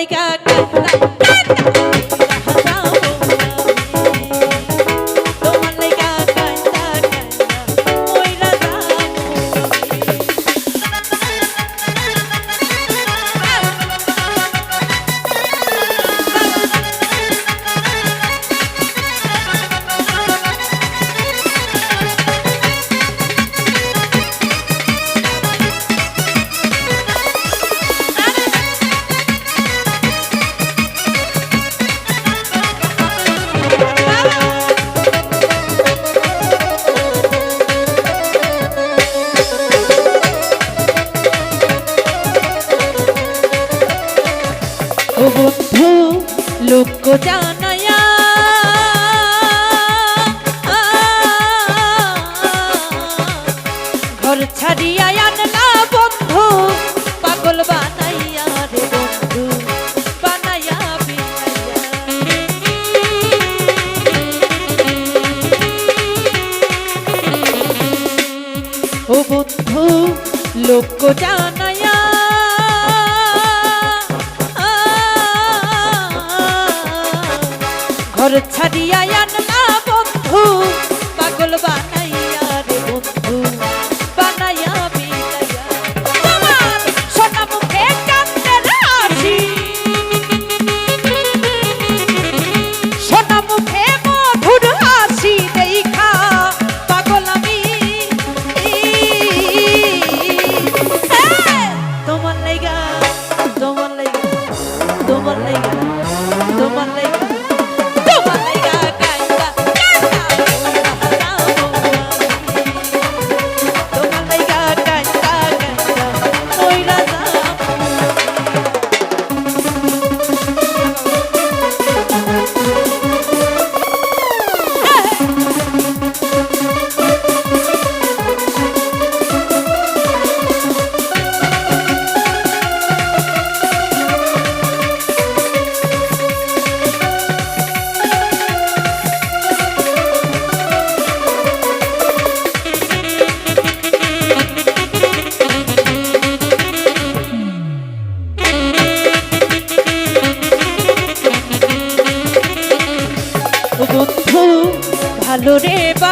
they got good লক্ষ্য জানা ঘর ছাড়িয়া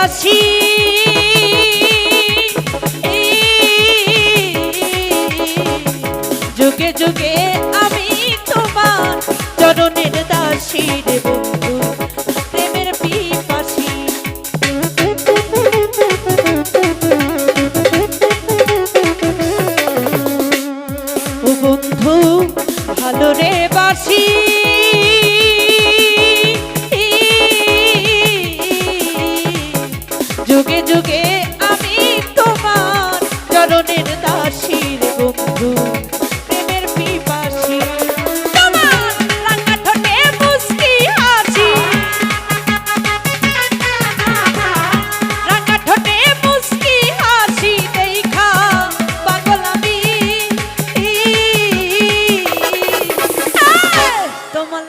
আছি। যুগে যুগে আমি তোমার চরণের দাসী দেবো।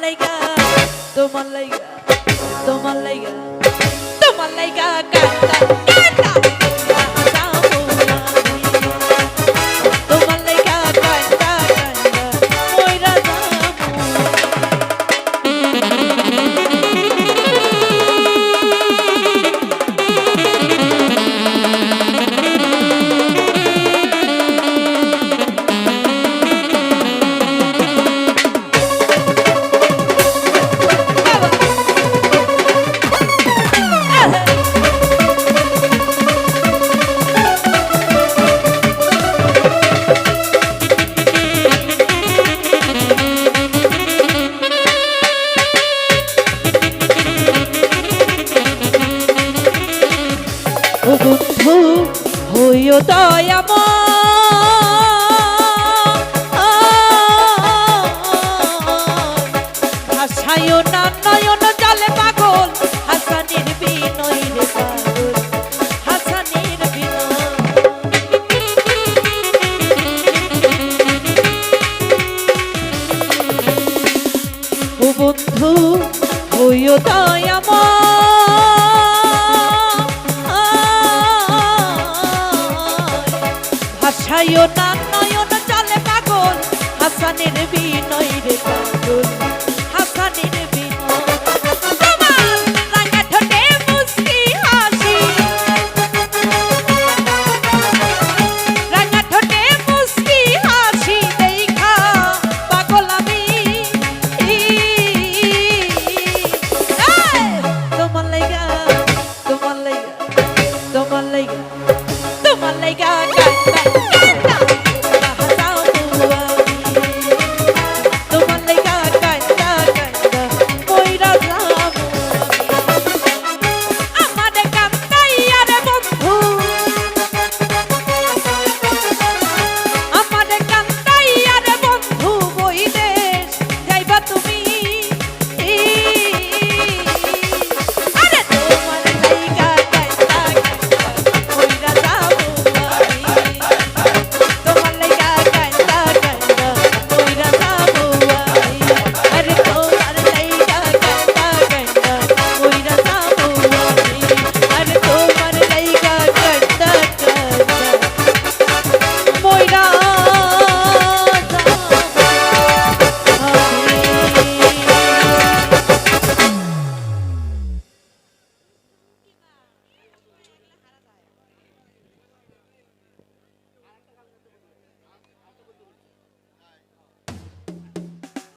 লাইগা তোমার লাইগা তোমার লাইগা তোমার লাইগা কান্দা কান্দা দয়াময় নয়না, নয়ন চলে পাগল। হাসানের বিনয় রে পাগল। হাসানের তোমার লাইগা তোমার লাইগা তোমার লাইগা